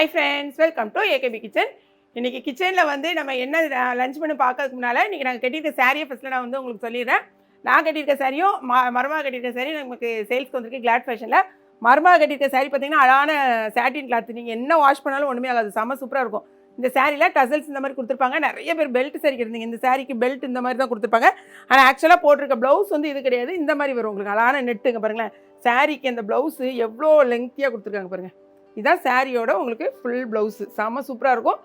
Hi friends welcome to AKP kitchen இன்றைக்கி கிச்சனில் வந்து நம்ம என்ன லஞ்ச் பண்ணி பார்க்கறதுக்கு முன்னால் இன்றைக்கி நாங்கள் கட்டியிருக்க சாரியை ஃபஸ்ட்டில் நான் வந்து உங்களுக்கு சொல்லிடுறேன். நான் கட்டியிருக்க சாரியும் ம மருமகா கட்டியிருக்க சாரி நமக்கு சேல்ஸ்க்கு வந்திருக்கு கிளாட் ஃபேஷனில் மருமகா கட்டியிருக்க சாரி பார்த்தீங்கன்னா அழகான சாட்டின் கிளாத் நீங்கள் என்ன வாஷ் பண்ணாலும் ஒன்றுமே ஆகாது. செம்ம சூப்பராக இருக்கும். இந்த சாரியில் டசல்ஸ் இந்த மாதிரி கொடுத்துருப்பாங்க. நிறைய பேர் பெல்ட் சாரி இருந்தீங்க இந்த சாரிக்கு பெல்ட் இந்த மாதிரி தான் கொடுத்துருப்பாங்க. ஆனால் ஆக்சுவலாக போட்டிருக்க ப்ளவுஸ் வந்து இது கிடையாது. இந்த மாதிரி வரும் உங்களுக்கு. அழகான நெட்டுங்க பாருங்களேன். சாரிக்கு அந்த ப்ளவுஸு எவ்வளோ லெங்க்த்தியாக கொடுத்துருக்காங்க பாருங்கள் இதுதான் சாரியோட உங்களுக்கு ஃபுல் ப்ளவுஸு செம்ம சூப்பராக இருக்கும்.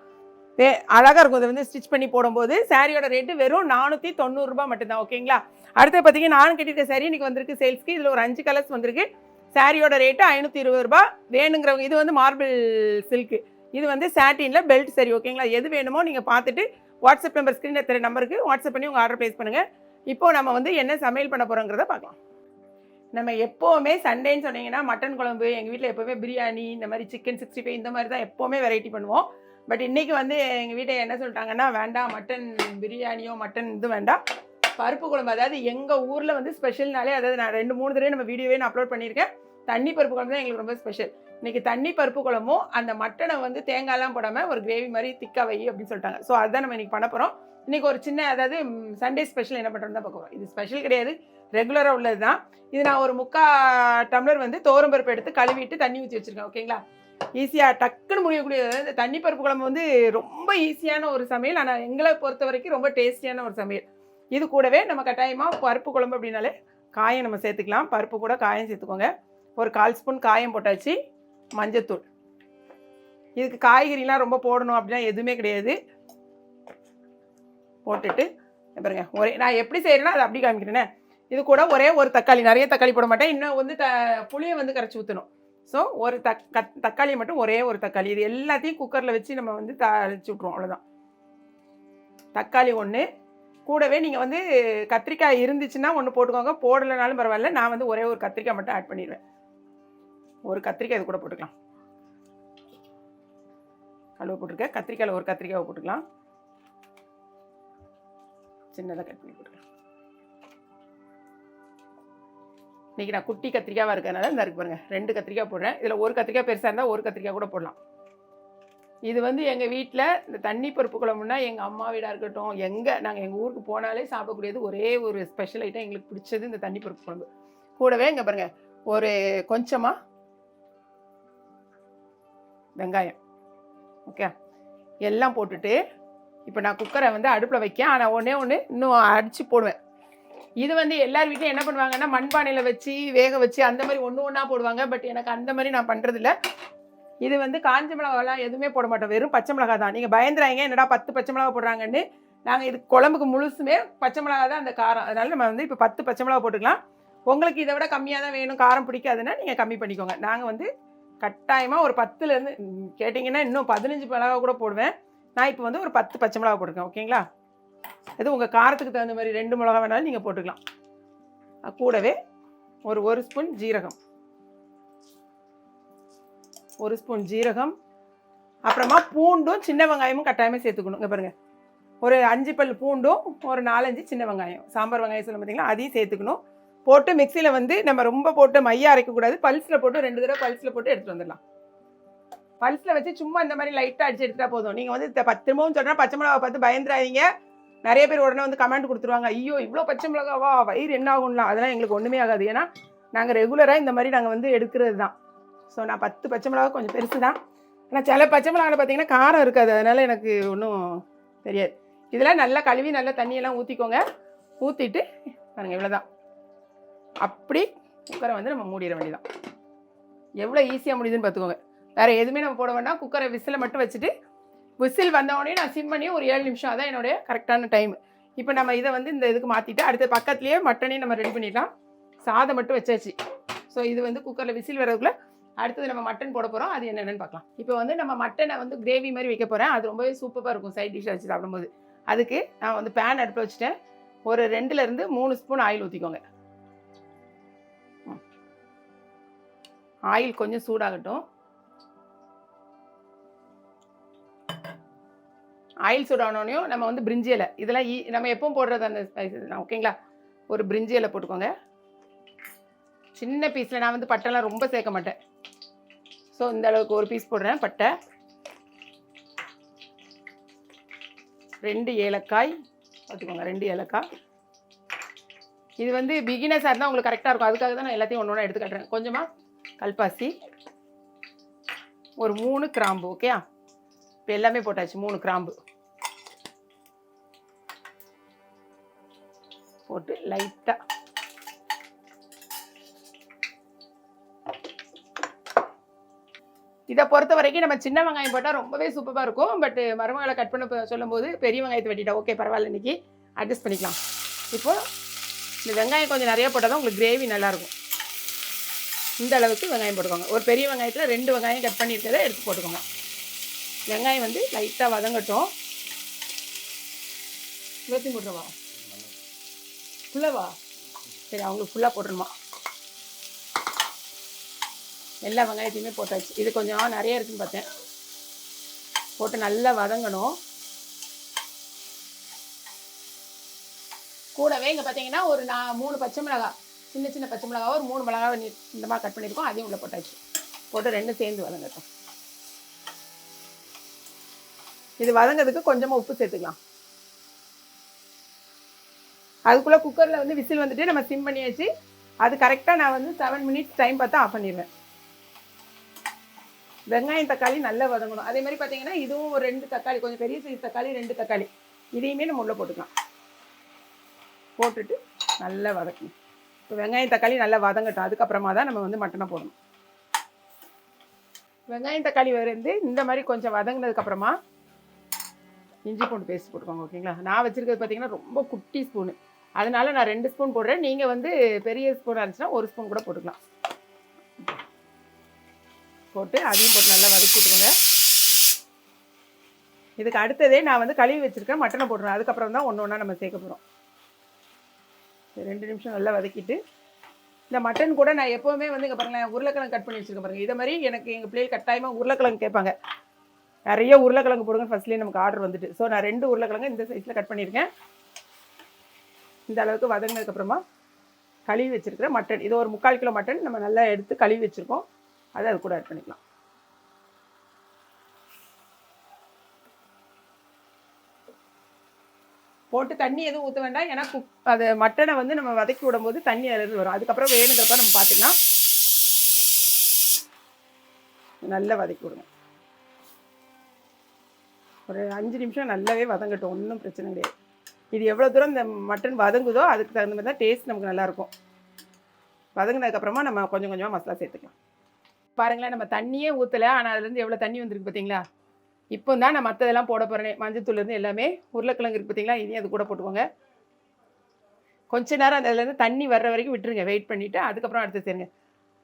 வே அழகாக இருக்கும். இதை வந்து ஸ்டிச் பண்ணி போடும்போது சாரியோட ரேட்டு வெறும் நானூற்றி தொண்ணூறுரூபா மட்டும்தான் ஓகேங்களா? அடுத்து பார்த்தீங்கன்னா நான் கட்டியிருக்க சாரி இன்னைக்கு வந்திருக்கு. சேல்ஸ்க்கு இதில் ஒரு அஞ்சு கலர்ஸ் வந்திருக்கு. சாரியோட ரேட்டு ஐநூற்றி இருபது ரூபா வேணுங்கிறவங்க இது வந்து மார்பிள் சில்க்கு இது வந்து சாட்டினில் பெல்ட் சரி ஓகேங்களா? எது வேணுமோ நீங்கள் பார்த்துட்டு வாட்ஸ்அப் நம்பர் ஸ்க்ரீனில் தெரிய நம்பருக்கு வாட்ஸ்அப் பண்ணி உங்கள் ஆர்டர் ப்ளேஸ் பண்ணுங்கள் இப்போ நம்ம வந்து என்ன சமையல் பண்ண போகிறோங்கிறத பார்க்கலாம். நம்ம எப்போவுமே சண்டேன்னு சொன்னீங்கன்னா மட்டன் குழம்பு எங்கள் வீட்டில் எப்போவுமே பிரியாணி இந்த மாதிரி சிக்கன் சிக்ஸ்டி ஃபைவ் இந்த மாதிரி தான் எப்போவுமே வெரைட்டி பண்ணுவோம். பட் இன்றைக்கி வந்து எங்கள் வீட்டை என்ன சொல்லிட்டாங்கன்னா வேண்டாம் மட்டன் பிரியாணியோ மட்டன் இது வேண்டாம். பருப்பு குழம்பு அதாவது எங்கள் ஊரில் வந்து ஸ்பெஷல்னாலே அதாவது நான் ரெண்டு மூணு தடவை நம்ம வீடியோவே நான் அப்லோட் பண்ணியிருக்கேன். தண்ணி பருப்பு குழம்பு தான் எங்களுக்கு ரொம்ப ஸ்பெஷல் இன்றைக்கி தண்ணி பருப்பு குழம்பும் அந்த மட்டனை வந்து தேங்காய்லாம் போடாமல் ஒரு கிரேவி மாதிரி திக்கா வை அப்படின்னு சொல்லிட்டாங்க. ஸோ அதுதான் நம்ம இன்றைக்கி பண்ண போகிறோம் இன்றைக்கி ஒரு சின்ன அதாவது சண்டே ஸ்பெஷல் என்ன பண்ணுறோம் தான் பார்க்க போகிறோம் இது ஸ்பெஷல் கிடையாது. ரெகுலராக உள்ளது தான் இது நான் ஒரு முக்கா டம்ளர் வந்து தோரம்பருப்பு எடுத்து கழுவிட்டு தண்ணி ஊற்றி வச்சுருக்கேன் ஓகேங்களா? ஈஸியாக டக்குன்னு முடியக்கூடிய இந்த தண்ணி பருப்பு குழம்பு வந்து ரொம்ப ஈஸியான ஒரு சமையல் ஆனால் எங்களை பொறுத்த வரைக்கும் ரொம்ப டேஸ்டியான ஒரு சமையல். இது கூடவே நம்ம கட்டாயமாக பருப்பு குழம்பு அப்படின்னாலே காயம் நம்ம சேர்த்துக்கலாம். பருப்பு கூட காயம் சேர்த்துக்கோங்க. ஒரு கால் ஸ்பூன் காயம் போட்டாச்சு மஞ்சத்தூள். இதுக்கு காய்கறிலாம் ரொம்ப போடணும் அப்படின்னா எதுவுமே கிடையாது. போட்டுட்டு பாருங்க ஒரே நான் எப்படி செய்கிறேன்னா அதை அப்படி காமிக்கிறேனே. இது கூட ஒரே ஒரு தக்காளி நிறைய தக்காளி போட மாட்டேன். இன்னும் வந்து த புளியை வந்து கரைச்சி ஊற்றணும் ஸோ ஒரு தக் கத் தக்காளி மட்டும் ஒரே ஒரு தக்காளி. இது எல்லாத்தையும் குக்கரில் வச்சு நம்ம வந்து தாளிச்சு விட்ருவோம் அவ்வளோதான் தக்காளி ஒன்று கூடவே நீங்கள் வந்து கத்திரிக்காய் இருந்துச்சுன்னா ஒன்று போட்டுக்கோங்க. போடலைனாலும் பரவாயில்ல. நான் வந்து ஒரே ஒரு கத்திரிக்காய் மட்டும் ஆட் பண்ணிடுவேன். ஒரு கத்திரிக்காய் இது கூட போட்டுக்கலாம். கழுவு போட்டிருக்கேன் கத்திரிக்காயில் ஒரு கத்திரிக்காவை போட்டுக்கலாம். சின்னதாக கட் பண்ணி போட்டுக்கலாம். இன்றைக்கி நான் குட்டி கத்திரிக்காவாக இருக்கிறதுனால இந்த இருக்கு பாருங்கள் ரெண்டு கத்திரிக்காய் போடுறேன். இதில் ஒரு கத்திரிக்காய் பெருசாக இருந்தால் ஒரு கத்திரிக்காய் கூட போடலாம். இது வந்து எங்கள் வீட்டில் இந்த தண்ணி பருப்பு குழம்புனா எங்கள் அம்மா வீடாக இருக்கட்டும் எங்கே நாங்கள் எங்கள் ஊருக்கு போனாலே சாப்பிடக்கூடியது ஒரே ஒரு ஸ்பெஷல் ஐட்டம் எங்களுக்கு பிடிச்சது இந்த தண்ணி பருப்பு குழம்பு. கூடவே இங்கே பாருங்கள் ஒரு கொஞ்சமாக வெங்காயம். ஓகே எல்லாம் போட்டுட்டு இப்போ நான் குக்கரை வந்து அடுப்பில் வைக்கேன். ஆனால் ஒன்றே ஒன்று இன்னும் அடித்து போடுவேன். இது வந்து எல்லார் வீட்லையும் என்ன பண்ணுவாங்கன்னா மண்பானையில் வச்சு வேக வச்சு அந்த மாதிரி ஒன்று ஒன்றா போடுவாங்க. பட் எனக்கு அந்த மாதிரி நான் பண்ணுறதில்ல இது வந்து காஞ்ச மிளகாலாம் எதுவுமே போட மாட்டோம். வெறும் பச்சை மிளகா தான். நீங்கள் பயந்துறாங்க என்னடா பத்து பச்சை மிளகா போடுறாங்கன்னு. நாங்கள் இது குழம்புக்கு முழுசுமே பச்சை மிளகா தான் அந்த காரம். அதனால் நம்ம வந்து இப்போ பத்து பச்சை மிளகா போட்டுக்கலாம். உங்களுக்கு இதை விட கம்மியாக தான் வேணும். காரம் பிடிக்காதுன்னா நீங்கள் கம்மி பண்ணிக்கோங்க. நாங்கள் வந்து கட்டாயமாக ஒரு பத்துலேருந்து கேட்டிங்கன்னா இன்னும் பதினஞ்சு மிளகா கூட போடுவேன். நான் இப்போ வந்து ஒரு பத்து பச்சை மிளகா போட்டுக்கேன் ஓகேங்களா? இது உங்கள் காரத்துக்கு தகுந்த மாதிரி ரெண்டு மிளகா வேணாலும் நீங்கள் போட்டுக்கலாம். கூடவே ஒரு ஒரு ஸ்பூன் ஜீரகம். ஒரு ஸ்பூன் ஜீரகம். அப்புறமா பூண்டும் சின்ன வெங்காயமும் கட்டாயமாக சேர்த்துக்கணும். இங்கே பாருங்கள் ஒரு அஞ்சு பல் பூண்டும் ஒரு நாலஞ்சு சின்ன வெங்காயம். சாம்பார் வெங்காயம் சொல்ல பார்த்தீங்களா அதையும் சேர்த்துக்கணும். போட்டு மிக்சியில் வந்து நம்ம ரொம்ப போட்டு மையா அரைக்கக்கூடாது. பல்ஸில் போட்டு ரெண்டு தடவை பல்ஸில் போட்டு எடுத்துகிட்டு வந்துடலாம். பல்ஸில் வச்சு சும்மா இந்த மாதிரி லைட்டாக அடிச்சு எடுத்துட்டா போதும். நீங்கள் வந்து பத்து திரும்பவும் சொன்னால் பச்சை மிளகா பார்த்து பயந்துடாதீங்க. நிறைய பேர் உடனே வந்து கமெண்ட் கொடுத்துருவாங்க ஐயோ இவ்வளோ பச்சை மிளகாவா? வயிறு என்ன ஆகும்லாம்? அதெல்லாம் எங்களுக்கு ஒன்றுமே ஆகாது. ஏன்னா நாங்கள் ரெகுலராக இந்த மாதிரி நாங்கள் வந்து எடுக்கிறது தான். ஸோ நான் பத்து பச்சை மிளகா கொஞ்சம் பெருசு தான். ஆனால் சில பச்சை மிளகாவில் பார்த்தீங்கன்னா காரம் இருக்காது. அதனால் எனக்கு ஒன்றும் தெரியாது. இதெல்லாம் நல்லா கழுவி நல்லா தண்ணியெல்லாம் ஊற்றிக்கோங்க ஊற்றிட்டு பாருங்கள் இவ்வளோதான் அப்படி குக்கரை வந்து நம்ம மூடிட வேண்டியதான் எவ்வளோ ஈஸியாக முடியுதுன்னு பார்த்துக்கோங்க வேறு எதுவுமே நம்ம போட வேண்டாம். குக்கரை விசிலை மட்டும் வச்சுட்டு விசில் வந்தவொடனே நான் சிம் பண்ணி ஒரு ஏழு நிமிஷம். அதான் என்னுடைய கரெக்டான டைம் இப்போ நம்ம இதை வந்து இந்த இதுக்கு மாற்றிட்டு அடுத்த பக்கத்துலேயே மட்டனையும் நம்ம ரெடி பண்ணிடலாம். சாதம் மட்டும் வச்சாச்சு. ஸோ இது வந்து குக்கரில் விசில் வர்றதுக்குள்ளே அடுத்தது நம்ம மட்டன் போட போகிறோம் அது என்னென்னு பார்க்கலாம். இப்போ வந்து நம்ம மட்டனை வந்து கிரேவி மாதிரி வைக்க போகிறேன் அது ரொம்பவே சூப்பராக இருக்கும். சைட் டிஷ்ஷாக வச்சு சாப்பிடும்போது. அதுக்கு நான் வந்து பேன் அடுப்பில் வச்சுட்டேன். ஒரு ரெண்டுலேருந்து மூணு ஸ்பூன் ஆயில் ஊற்றிக்கோங்க ஆயில் கொஞ்சம் சூடாகட்டும். ஆயில் சூடானோடனையும் நம்ம வந்து பிரிஞ்சி இலை. இதெல்லாம் ஈ நம்ம எப்போவும் போடுறது அந்த ஸ்பைசஸ் ஓகேங்களா? ஒரு பிரிஞ்சி இலை போட்டுக்கோங்க. சின்ன பீஸில் நான் வந்து பட்டைலாம் ரொம்ப சேர்க்க மாட்டேன். ஸோ இந்த அளவுக்கு ஒரு பீஸ் போடுறேன் பட்டை. ரெண்டு ஏலக்காய். பார்த்துக்கோங்க ரெண்டு ஏலக்காய். இது வந்து பிகினஸாக இருந்தால் உங்களுக்கு கரெக்டாக இருக்கும். அதுக்காக தான் நான் எல்லாத்தையும் ஒன்று ஒன்று எடுத்து காட்டுறேன். கொஞ்சமாக கல்பாசி. ஒரு மூணு கிராம்பு ஓகே இப்போ எல்லாமே போட்டாச்சு மூணு கிராம்பு. போட்டு லைட்டாக இதை பொறுத்த வரைக்கும் நம்ம சின்ன வெங்காயம் போட்டால் ரொம்பவே சூப்பராக இருக்கும். பட் மருமகளை கட் பண்ண சொல்லும் சொல்லும்போது பெரிய வெங்காயத்தை வெட்டிட்டா ஓகே பரவாயில்ல இன்றைக்கி அட்ஜஸ்ட் பண்ணிக்கலாம். இப்போது இந்த வெங்காயம் கொஞ்சம் நிறையா போட்டால் தான் உங்களுக்கு கிரேவி நல்லாயிருக்கும் இந்த அளவுக்கு வெங்காயம் போட்டுக்கோங்க. ஒரு பெரிய வெங்காயத்தில் ரெண்டு வெங்காயம் கட் பண்ணியிருக்கிறத எடுத்து போட்டுக்கோங்க. வெங்காயம் வந்து லைட்டாக வதங்கட்டும். இருபத்தி மூணு ரூபா ஃபுல்லாவா சரி அவங்களுக்கு ஃபுல்லாக போட்டுருமா எல்லா வெங்காயத்தையுமே போட்டாச்சு. இது கொஞ்சம் நிறைய இருக்குன்னு பார்த்தேன். போட்டு நல்லா வதங்கணும். கூடவே இங்கே பார்த்தீங்கன்னா ஒரு நான் மூணு பச்சை மிளகாய் சின்ன சின்ன பச்சை மிளகா ஒரு மூணு மிளகாவை நீ இந்த மாதிரி கட் பண்ணியிருக்கோம். அதையும் உள்ள போட்டாச்சு. போட்டு ரெண்டும் சேர்ந்து வதங்கட்டும். இது வதங்கிறதுக்கு கொஞ்சமாக உப்பு சேர்த்துக்கலாம். அதுக்குள்ளே குக்கரில் வந்து விசில் வந்துட்டு நம்ம சிம் பண்ணியாச்சு. அது கரெக்டாக நான் வந்து செவன் மினிட்ஸ் டைம் பார்த்தா ஆஃப் பண்ணிடுவேன் வெங்காயம் தக்காளி நல்லா வதங்கணும். அதே மாதிரி பார்த்தீங்கன்னா இதுவும் ஒரு ரெண்டு தக்காளி கொஞ்சம் பெரிய சைஸ் தக்காளி ரெண்டு தக்காளி. இதையுமே நம்ம உள்ளே போட்டுக்கலாம். போட்டுட்டு நல்லா வதக்கணும். இப்போ வெங்காயம் தக்காளி நல்லா வதங்கட்டும். அதுக்கப்புறமா தான் நம்ம வந்து மட்டனை போடணும். வெங்காயம் தக்காளி வந்து இந்த மாதிரி கொஞ்சம் வதங்கினதுக்கப்புறமா இஞ்சி பூண்டு பேஸ்ட் போட்டுக்கோங்க ஓகேங்களா நான் வச்சுருக்கிறது பார்த்தீங்கன்னா ரொம்ப குட்டி ஸ்பூனு அதனால நான் ரெண்டு ஸ்பூன் போடுறேன். நீங்கள் வந்து பெரிய ஸ்பூன் இருந்துச்சுன்னா ஒரு ஸ்பூன் கூட போட்டுக்கலாம். போட்டு அதையும் போட்டு நல்லா வதக்கி விட்டுக்கோங்க இதுக்கு அடுத்ததே நான் வந்து கழுவி வச்சுருக்கேன் மட்டனை போட்டுருவேன் அதுக்கப்புறம் தான் ஒன்று ஒன்றா நம்ம சேர்க்க போகிறோம் ரெண்டு நிமிஷம் நல்லா வதக்கிட்டு இந்த மட்டன் கூட நான் எப்போவுமே வந்து இங்கே பாருங்களேன் உருளைக்கிழங்கு கட் பண்ணி வச்சுருக்கேன் பாருங்கள் இதை மாதிரி எனக்கு எங்கள் பிள்ளைகள் கட்டாயமாக உருளைக்கிழங்கு கேட்பாங்க. நிறைய உருளைக்கிழங்கு போடுங்க ஃபஸ்ட்லேயே நமக்கு ஆர்டர் வந்துட்டு. ஸோ நான் ரெண்டு உருளைக்கிழங்கு இந்த சைஸில் கட் பண்ணியிருக்கேன். இந்த அளவுக்கு வதங்கினதுக்கப்புறமா கழுவி வச்சுருக்கிற மட்டன் இது ஒரு முக்கால் கிலோ மட்டன் நம்ம நல்லா எடுத்து கழுவி வச்சுருக்கோம். அதை அது கூட ஆட் பண்ணிக்கலாம். போட்டு தண்ணி எதுவும் ஊற்ற வேண்டாம். ஏன்னா குக் அது மட்டனை வந்து நம்ம வதக்கி விடும்போது தண்ணி அதிலிருந்து வரும். அதுக்கப்புறம் வேணுங்கிறப்ப நம்ம பார்த்துக்கலாம் நல்லா வதக்கி விடுங்க. ஒரு அஞ்சு நிமிஷம் நல்லாவே வதங்கட்டும். ஒன்றும் பிரச்சனை கிடையாது. இது எவ்வளோ தூரம் இந்த மட்டன் வதங்குதோ அதுக்கு தகுந்த மாதிரி தான் டேஸ்ட் நமக்கு நல்லாயிருக்கும். வதங்கினதுக்கப்புறமா நம்ம கொஞ்சம் கொஞ்சமாக மசாலா சேர்த்துக்கலாம். பாருங்களேன் நம்ம தண்ணியே ஊற்றலை ஆனால் அதுலேருந்து எவ்வளோ தண்ணி வந்திருக்கு பார்த்தீங்களா இப்போ தான் நான் மற்றதெல்லாம் போட போகிறேன் மஞ்சத்தூள்லேருந்து எல்லாமே உருளைக்கிழங்கு இருக்கு பார்த்தீங்களா இதையும் அது கூட போட்டுக்கோங்க. கொஞ்ச நேரம் அதுலேருந்து தண்ணி வர்ற வரைக்கும் விட்டுருங்க. வெயிட் பண்ணிவிட்டு அதுக்கப்புறம் அடுத்து சேருங்க.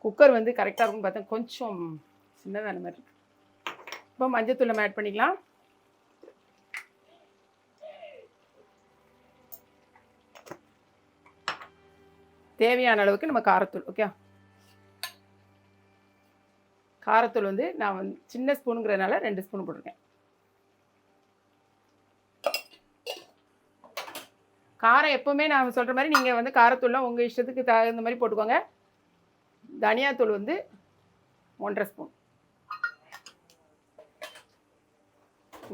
குக்கர் வந்து கரெக்டாக இருக்கும்னு பார்த்தா கொஞ்சம் சின்னதான மாதிரி இப்போ மஞ்சத்தூள் நம்ம ஆட் பண்ணிக்கலாம். தேவையான அளவுக்கு நம்ம காரத்தூள் ஓகே காரத்தூள் வந்து நான் வந்து சின்ன ஸ்பூனுங்கிறதுனால ரெண்டு ஸ்பூன் போட்டிருக்கேன். காரம் எப்போவுமே நான் சொல்கிற மாதிரி நீங்கள் வந்து காரத்தூள்லாம் உங்கள் இஷ்டத்துக்கு தகுந்த மாதிரி போட்டுக்கோங்க. தனியாத்தூள் வந்து ஒன்றரை ஸ்பூன்.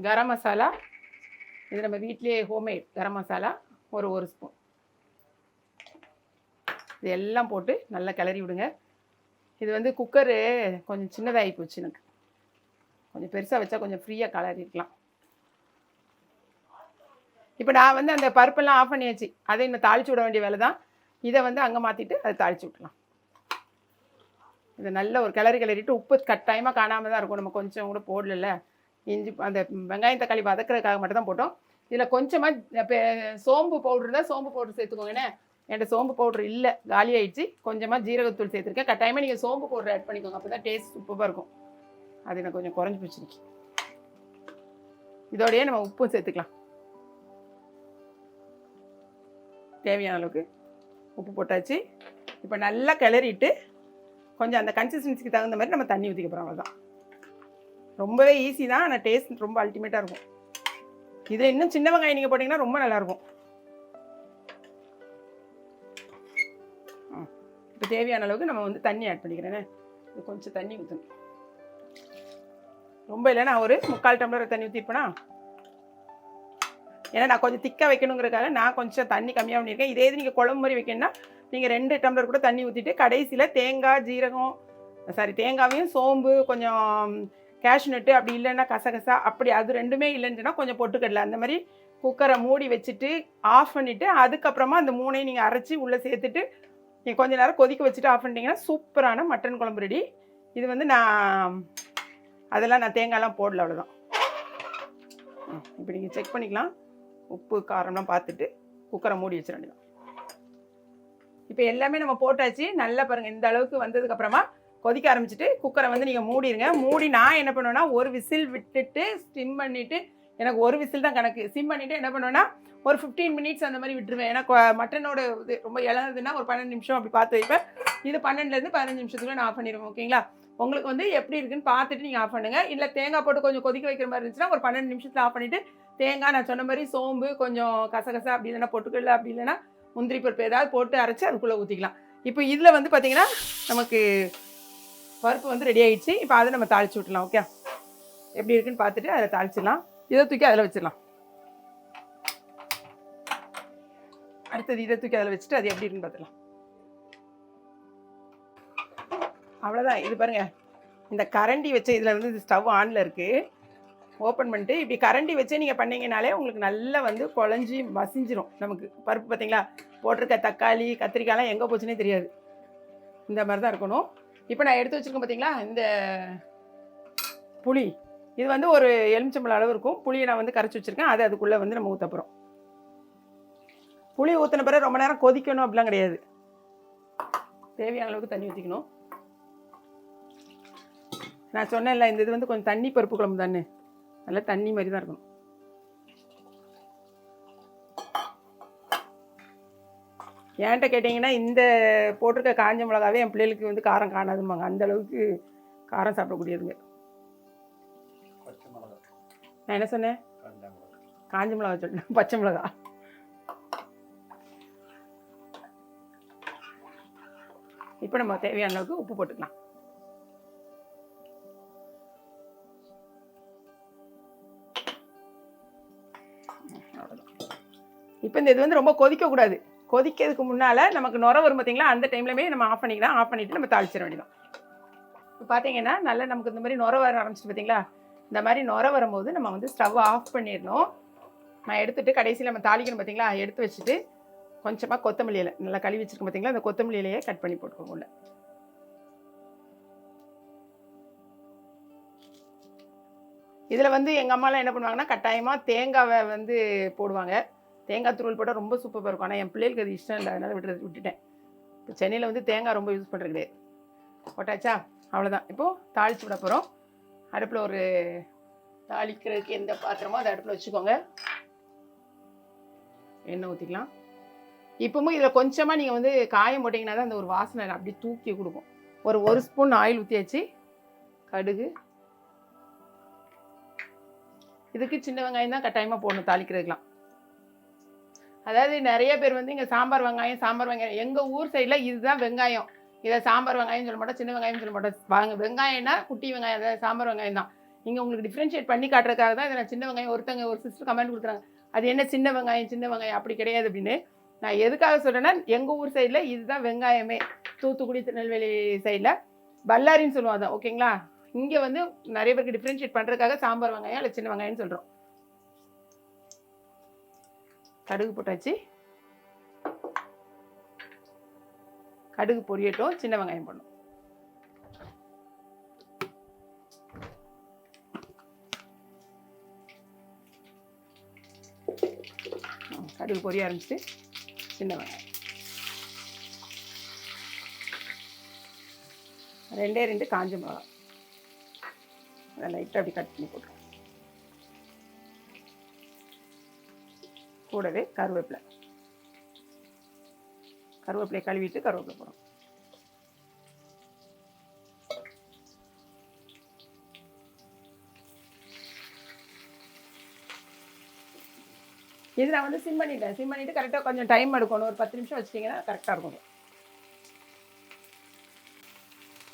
கரம் மசாலா இது நம்ம வீட்லேயே ஹோம்மேட் கரம் மசாலா ஒரு ஒரு ஸ்பூன். இது எல்லாம் போட்டு நல்லா கிளறி விடுங்க. இது வந்து குக்கரு கொஞ்சம் சின்னதாகி போச்சு எனக்கு. கொஞ்சம் பெருசாக வச்சா கொஞ்சம் ஃப்ரீயாக கிளறிக்கலாம் இப்போ நான் வந்து அந்த பருப்பெல்லாம் ஆஃப் பண்ணியாச்சு. அதை இன்னும் தாளிச்சு விட வேண்டிய வேலை தான். இதை வந்து அங்கே மாற்றிட்டு அதை தாளிச்சு விட்டலாம். இதை நல்ல ஒரு கிளறி கிளறிட்டு உப்பு கட்டாயமாக காணாமல் தான் இருக்கும். நம்ம கொஞ்சம் கூட போடல இஞ்சி அந்த வெங்காயம் தக்காளி வதக்கிறதுக்காக மட்டும் தான் போட்டோம். இதில் கொஞ்சமாக சோம்பு பவுடர் தான் சோம்பு பவுடர் சேர்த்துக்கோங்கண்ணே என்கிட்ட சோம்பு பவுடர் இல்லை காலி ஆயிடுச்சு. கொஞ்சமாக ஜீரகத்தூள் சேர்த்துருக்கேன். கட்டாயமாக நீங்கள் சோம்பு பவுடர் ஆட் பண்ணிக்கோங்க. அப்போ தான் டேஸ்ட் சூப்பராக இருக்கும். அது எனக்கு கொஞ்சம் குறைஞ்சி போச்சிருக்கு இதோடையே நம்ம உப்பும் சேர்த்துக்கலாம். தேவையான அளவுக்கு உப்பு போட்டாச்சு. இப்போ நல்லா கிளறிட்டு கொஞ்சம் அந்த கன்சிஸ்டன்சிக்கு தகுந்த மாதிரி நம்ம தண்ணி ஊற்றிக்க போகிறோம் அவ்வளோதான் ரொம்பவே ஈஸி தான். ஆனால் டேஸ்ட் ரொம்ப அல்டிமேட்டாக இருக்கும். இதில் இன்னும் சின்ன வெங்காயம் நீங்கள் போட்டிங்கன்னா ரொம்ப நல்லாயிருக்கும் இப்போ தேவையான அளவுக்கு நம்ம வந்து தண்ணி ஆட் பண்ணிக்கிறேனே. இது கொஞ்சம் தண்ணி ஊற்றணும் ரொம்ப இல்லை ஒரு முக்கால் டம்ளர் தண்ணி ஊற்றிருப்பேனா ஏன்னா நான் கொஞ்சம் திக்காக வைக்கணுங்கிறக்காக நான் கொஞ்சம் தண்ணி கம்மியாக பண்ணியிருக்கேன். இதே இது நீங்கள் குழம்பு மாதிரி வைக்கணும்னா நீங்கள் ரெண்டு டம்ளர் கூட தண்ணி ஊற்றிட்டு கடைசியில் தேங்காய் ஜீரகம் சாரி தேங்காவையும் சோம்பு கொஞ்சம் கேஷ்நட்டு அப்படி இல்லைன்னா கசகசா அப்படி அது ரெண்டுமே இல்லைன்னு கொஞ்சம் பொட்டுக்கடலை அந்த மாதிரி குக்கரை மூடி வச்சுட்டு ஆஃப் பண்ணிவிட்டு அதுக்கப்புறமா அந்த மூணையும் நீங்கள் அரைச்சி உள்ளே சேர்த்துட்டு நீங்கள் கொஞ்ச நேரம் கொதிக்க வச்சுட்டு ஆஃப் பண்ணிட்டீங்கன்னா சூப்பரான மட்டன் குழம்பு ரெடி இது வந்து நான் அதெல்லாம் நான் தேங்காய்லாம் போடல அவ்வளோதான் இப்போ நீங்கள் செக் பண்ணிக்கலாம். உப்பு காரம்லாம் பார்த்துட்டு குக்கரை மூடி வச்சிட வேண்டியதான் இப்போ எல்லாமே நம்ம போட்டாச்சு. நல்லா பாருங்கள் இந்த அளவுக்கு வந்ததுக்கப்புறமா கொதிக்க ஆரம்பிச்சிட்டு குக்கரை வந்து நீங்கள் மூடிடுங்க மூடி நான் என்ன பண்ணுவேன்னா ஒரு விசில் விட்டுட்டு ஸ்டிம் பண்ணிவிட்டு எனக்கு ஒரு விசில் தான் கணக்கு. சிம் பண்ணிவிட்டு என்ன பண்ணுவேன்னா ஒரு ஃபிஃப்டீன் மினிட்ஸ் அந்த மாதிரி விட்டுருவேன். ஏன்னா மட்டனோட இது ரொம்ப இழந்ததுன்னா ஒரு பன்னெண்டு நிமிஷம் அப்படி பார்த்து வைப்பேன். இது பன்னெண்டுலேருந்து பதினஞ்சு நிமிஷத்துக்குள்ள நான் ஆஃப் பண்ணிடுவேன் ஓகேங்களா? உங்களுக்கு வந்து எப்படி இருக்குன்னு பார்த்துட்டு நீங்கள் ஆஃப் பண்ணுங்கள் இல்லை தேங்காய் போட்டு கொஞ்சம் கொதிக்க வைக்கிற மாதிரி இருந்துச்சுன்னா ஒரு பன்னெண்டு நிமிஷத்தில் ஆஃப் பண்ணிவிட்டு தேங்காய் நான் சொன்ன மாதிரி சோம்பு கொஞ்சம் கசகசா அப்படி இல்லைன்னா பொட்டுக்கல்ல அப்படி இல்லைன்னா முந்திரி பருப்பு ஏதாவது போட்டு அரைச்சி அதுக்குள்ளே ஊற்றிக்கலாம் இப்போ இதில் வந்து பார்த்தீங்கன்னா நமக்கு பருப்பு வந்து ரெடி ஆகிடுச்சு இப்போ அதை நம்ம தாளிச்சு விட்டுலாம் ஓகே? எப்படி இருக்குன்னு பார்த்துட்டு அதை தாளிச்சிடலாம். இதை தூக்கி அதில் வச்சிடலாம். அடுத்தது இதை தூக்கி அதில் வச்சுட்டு அது எப்படி இருக்குன்னு பார்த்துக்கலாம். அவ்வளோதான் இது பாருங்கள் இந்த கரண்டி வச்ச இதில் வந்து ஸ்டவ் ஆனில் இருக்குது ஓப்பன் பண்ணிட்டு இப்படி கரண்டி வச்சு நீங்கள் பண்ணீங்கனாலே உங்களுக்கு நல்லா வந்து குழஞ்சி மசிஞ்சிரும் நமக்கு. பருப்பு பார்த்தீங்களா? போட்டிருக்க தக்காளி கத்திரிக்காய்லாம் எங்கே போச்சுன்னே தெரியாது. இந்த மாதிரி தான் இருக்கணும். இப்போ நான் எடுத்து வச்சிருக்கேன் பார்த்தீங்களா? இந்த புளி. இது வந்து ஒரு எலுமிச்சம்பழம் அளவு இருக்கும். புளியை நான் வந்து கரைச்சி வச்சிருக்கேன். அது அதுக்குள்ளே வந்து நம்ம ஊற்ற போகிறோம் புளி ஊற்றின பிறகு ரொம்ப நேரம் கொதிக்கணும் அப்படிலாம் கிடையாது. தேவையான அளவுக்கு தண்ணி ஊற்றிக்கணும் நான் சொன்னேன்ல இந்த இது வந்து கொஞ்சம் தண்ணி பருப்பு குழம்பு தானே. நல்லா தண்ணி மாதிரி தான் இருக்கணும். ஏன்ட்ட கேட்டிங்கன்னா இந்த போட்டிருக்க காஞ்ச மிளகாவே என் பிள்ளைகளுக்கு வந்து காரம் காணாதும்பாங்க. அந்த அளவுக்கு காரம் சாப்பிடக்கூடியதுங்க. நான் என்ன சொன்னேன்? காஞ்ச மிளகா சொன்னேன் பச்சை மிளகா. இப்போ நம்ம தேவையான அளவுக்கு உப்பு போட்டுக்கலாம். இப்போ இந்த இது வந்து ரொம்ப கொதிக்கக்கூடாது கொதிக்கிறதுக்கு முன்னால் நமக்கு நுர வரும் பார்த்தீங்களா அந்த டைம்லமே நம்ம ஆஃப் பண்ணிக்கலாம். ஆஃப் பண்ணிவிட்டு நம்ம தாளிச்சிட வேண்டியதான் இப்போ பார்த்தீங்கன்னா நல்லா நமக்கு இந்த மாதிரி நுர வர ஆரம்பிச்சிட்டு பார்த்தீங்களா இந்த மாதிரி நுர வரும்போது நம்ம வந்து ஸ்டவ் ஆஃப் பண்ணிடணும். நான் எடுத்துட்டு கடைசியில் நம்ம தாளிக்கணும் பார்த்தீங்களா எடுத்து வச்சுட்டு கொஞ்சமாக கொத்தமல்லியில் நல்லா கழுவி வச்சிருக்கோம் பார்த்தீங்களா அந்த கொத்தமல்லியிலையே கட் பண்ணி போட்டுக்கோங்க உள்ள. இதில் வந்து எங்கள் அம்மாலாம் என்ன பண்ணுவாங்கன்னா கட்டாயமாக தேங்காவை வந்து போடுவாங்க. தேங்காய் துருவல் போட்டால் ரொம்ப சூப்பராக இருக்கும். ஆனால் என் பிள்ளைகளுக்கு அது இஷ்டம் இல்லை. அதனால் விட்டு விட்டுட்டேன். இப்போ சென்னையில் வந்து தேங்காய் ரொம்ப யூஸ் பண்ணுறது கிடையாது. போட்டாச்சா? அவ்வளோதான் இப்போது தாளிச்சு விட போகிறோம் அடுப்பில் ஒரு தாளிக்கிறதுக்கு எந்த பாத்திரமோ அதை அடுப்பில் வச்சுக்கோங்க. எண்ணெய் ஊற்றிக்கலாம் இப்போவும் இதில் கொஞ்சமாக நீங்கள் வந்து காயம் போட்டிங்கன்னா தான் அந்த ஒரு வாசனை அப்படியே தூக்கி கொடுக்கும். ஒரு ஒரு ஸ்பூன் ஆயில் ஊற்றியாச்சு கடுகு. இதுக்கு சின்ன வெங்காயம் தான் கட்டாயமாக போடணும் தாளிக்கிறதுக்கெலாம் அதாவது நிறைய பேர் வந்து இங்கே சாம்பார் வெங்காயம் சாம்பார் வெங்காயம். எங்கள் ஊர் சைடில் இதுதான் வெங்காயம். இதை சாம்பார் வெங்காயம் சொல்ல மாட்டோம் சின்ன வெங்காயம் சொல்ல மாட்டோம். வாங்க வெங்காயம்னா குட்டி வெங்காயம் அதாவது சாம்பார் வெங்காயம் தான். இங்கே உங்களுக்கு டிஃப்ரென்ஷியேட் பண்ணி காட்டுறதுக்காக தான் இதை நான் சின்ன வெங்காயம் ஒருத்தங்க ஒரு சிஸ்டர் கமெண்ட் கொடுக்குறாங்க. அது என்ன சின்ன வெங்காயம் சின்ன வெங்காயம் அப்படி கிடையாது அப்படின்னு. நான் எதுக்காக சொல்கிறேன்னா எங்கள் ஊர் சைடில் இதுதான் வெங்காயமே. தூத்துக்குடி திருநெல்வேலி சைடில் பல்லாரின்னு சொல்லுவோம் அதான் ஓகேங்களா? இங்கே வந்து நிறைய பேருக்கு டிஃப்ரென்ஷியேட் பண்ணுறதுக்காக சாம்பார் வெங்காயம் இல்லை சின்ன வெங்காயம்னு சொல்கிறோம் கடுகு போட்டாச்சு. கடுகு பொரியட்டும் சின்ன வெங்காயம் போடணும். கடுகு பொரிய ஆரம்பிச்சிட்டு சின்ன வெங்காயம். ரெண்டே ரெண்டு காஞ்ச மிளகா. அதை லைட்டாக அப்படி கட் பண்ணி போட்டுருவோம். கூடவே கருவேப்பிலை. கருவேப்பிலையை கழுவிட்டு கருவேப்பிலை போகிறோம் இது நான் வந்து சிம் பண்ணிட்டேன். சிம் பண்ணிட்டு கரெக்டாக கொஞ்சம் டைம் எடுக்கணும். ஒரு பத்து நிமிஷம் வச்சிட்டிங்கன்னா கரெக்டாக இருக்கும்.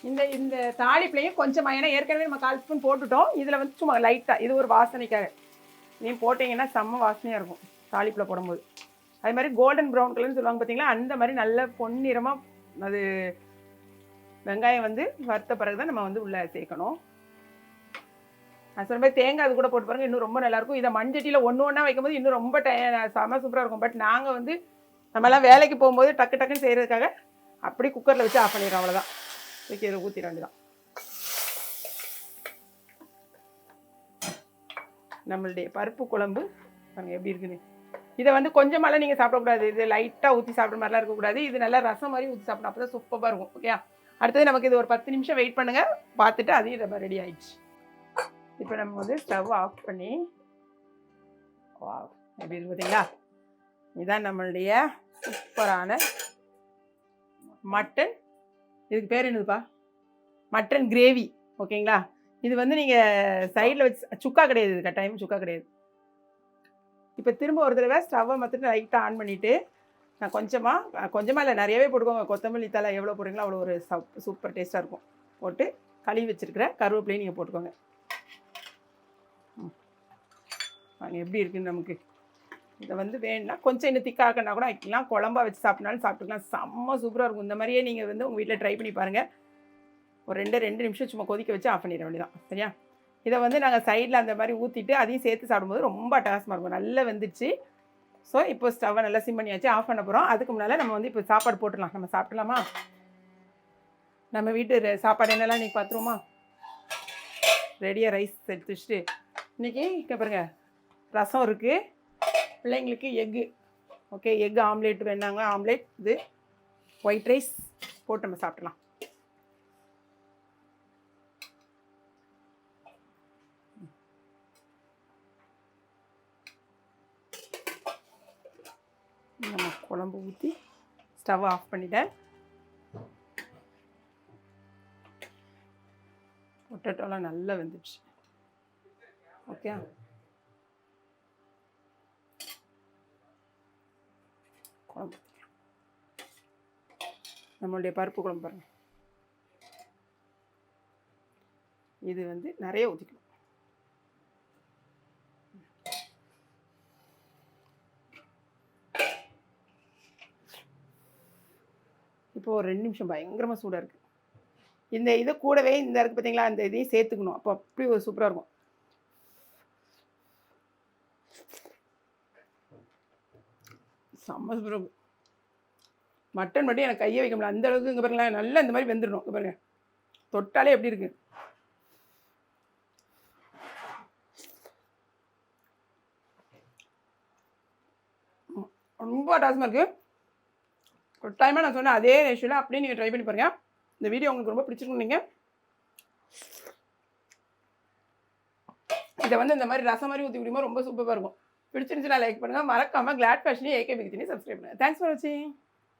இந்த இந்த தாளிப்புலையும் கொஞ்சம் ஏன்னா ஏற்கனவே நம்ம கால் ஸ்பூன் போட்டுட்டோம். இதில் வந்து சும்மா லைட்டாக இது ஒரு வாசனைக்காக. நீ போட்டிங்கன்னா செம்ம வாசனையாக இருக்கும். தாளிப்பில் போடும்போது. அது மாதிரி கோல்டன் ப்ரௌன் கலர்னு சொல்லுவாங்க பார்த்தீங்களா அந்த மாதிரி நல்ல பொன்னிறமாக அது வெங்காயம் வந்து வறுத்த பிறகு தான் நம்ம வந்து உள்ளே சேர்க்கணும். நான் சொன்ன மாதிரி தேங்காய் அது கூட போட்டு பாருங்கள் இன்னும் ரொம்ப நல்லாயிருக்கும் இதை மண்சட்டியில் ஒன்று ஒன்றா வைக்கும்போது இன்னும் ரொம்ப டை செம சூப்பராக இருக்கும். பட் நாங்கள் வந்து நம்மலாம் வேலைக்கு போகும்போது டக்கு டக்குன்னு செய்கிறதுக்காக அப்படி குக்கரில் வச்சு ஆஃப் பண்ணிடுறோம் அவ்வளோதான் தூக்கி இதில் ஊற்றிட வேண்டியதான் நம்மளுடைய பருப்பு குழம்பு பாருங்க எப்படி இருக்குன்னு. இதை வந்து கொஞ்சமாலாம் நீங்கள் சாப்பிடக்கூடாது. இது லைட்டாக ஊற்றி சாப்பிட்ற மாதிரிலாம் இருக்கக்கூடாது. இது நல்லா ரசம் மாதிரி ஊற்றி சாப்பிடணும். அப்போ தான் சூப்பராக இருக்கும் ஓகே அடுத்தது நமக்கு இது ஒரு பத்து நிமிஷம் வெயிட் பண்ணுங்கள் பார்த்துட்டு அதையும் நம்ம ரெடி ஆயிடுச்சு. இப்போ நம்ம வந்து ஸ்டவ் ஆஃப் பண்ணி வா எப்படி இருக்கு பார்த்தீங்களா? இதுதான் நம்மளுடைய சூப்பரான மட்டன் இதுக்கு பேர் என்னதுப்பா? மட்டன் கிரேவி ஓகேங்களா இது வந்து நீங்கள் சைடில் வச்சு சுக்கா கிடையாது இது கட்டாயம் சுக்கா கிடையாது. இப்போ திரும்ப ஒரு தடவை ஸ்டவ்வை மட்டும் லைட்டாக ஆன் பண்ணிவிட்டு நான் கொஞ்சமாக கொஞ்சமாக இல்லை நிறையவே போட்டுக்கோங்க. கொத்தமல்லி தலை எவ்வளோ போடுறீங்களோ அவ்வளோ ஒரு சப் சூப்பர் டேஸ்ட்டாக இருக்கும். போட்டு கழுவி வச்சுருக்கிற கருவேப்பிலையும் நீங்கள் போட்டுக்கோங்க. ம். எப்படி இருக்குன்னு நமக்கு. இதை வந்து வேணும்னா கொஞ்சம் இன்னும் திக்காக்கனா கூட வைக்கலாம் குழம்பா வச்சு சாப்பிட்னாலும் சாப்பிட்டுக்கலாம். செம்ம சூப்பராக இருக்கும். இந்த மாதிரியே நீங்கள் வந்து உங்கள் வீட்டில் ட்ரை பண்ணி பாருங்கள் ஒரு ரெண்டு ரெண்டு நிமிஷம் சும்மா கொதிக்க வச்சு ஆஃப் பண்ணிட வேண்டியதான் சரியா? இதை வந்து நாங்கள் சைடில் அந்த மாதிரி ஊற்றிட்டு அதையும் சேர்த்து சாப்பிடும்போது ரொம்ப அட்டகாசமாக இருக்கும். நல்லா வெந்துச்சு ஸோ இப்போ ஸ்டவ்வை நல்லா சிம் பண்ணியாச்சு ஆஃப் பண்ண போகிறோம் அதுக்கு முன்னால் நம்ம வந்து இப்போ சாப்பாடு போட்டுடலாம். நம்ம சாப்பிடலாமா? நம்ம வீட்டு சாப்பாடு என்னெல்லாம் இன்றைக்கி பார்த்துருவோமா ரெடியாக ரைஸ் எடுத்து வச்சுட்டு. இன்றைக்கி இங்கே பாருங்க ரசம் இருக்குது பிள்ளைங்களுக்கு எக்கு ஓகே எக் ஆம்லேட் வேணாங்க. ஆம்லேட் இது ஒயிட் ரைஸ் போட்டு நம்ம சாப்பிடலாம். நம்ம குழம்பு ஊற்றி ஸ்டவ் ஆஃப் பண்ணிட்டேன். பொட்டட்டோலாம் நல்லா வெந்துடுச்சு. ஓகே குழம்பு நம்மளுடைய பருப்பு குழம்பு பாருங்க. இது வந்து நிறைய ஊற்றிக்கணும் இப்போ ஒரு ரெண்டு நிமிஷம் பயங்கரமாக சூடாக இருக்குது இந்த இது கூடவே இந்த இருக்குது பார்த்தீங்களா அந்த இதையும் சேர்த்துக்கணும். அப்போ அப்படி ஒரு சூப்பராக இருக்கும். செம்ம சூப்பராக இருக்கும். மட்டன் மட்டும் எனக்கு கையை வைக்க முடியல. அந்த அளவுக்கு இங்கே பாருங்களேன் நல்லா இந்த மாதிரி வெந்துடணும். இங்கே பாருங்கள் தொட்டாலே எப்படி இருக்கு? ரொம்ப அட்டாசமாக இருக்குது ஒரு டைமாக நான் சொன்ன அதே ரேஷியோவில் அப்படியே நீங்கள் ட்ரை பண்ணி பாருங்கள் இந்த வீடியோ உங்களுக்கு ரொம்ப பிடிச்சிருக்கு நீங்கள் இதை வந்து இந்த மாதிரி ரசம் மாதிரி ஊற்றி குடிமா ரொம்ப சூப்பராக இருக்கும். பிடிச்சிருந்துச்சுன்னா லைக் பண்ணுங்கள் மறக்காமல் கிளாட் ஃபேஷனையும் ஏகே பிக்தினி சப்ஸ்கிரைப் பண்ணுங்கள் தேங்க்ஸ் ஃபார் வாட்சிங்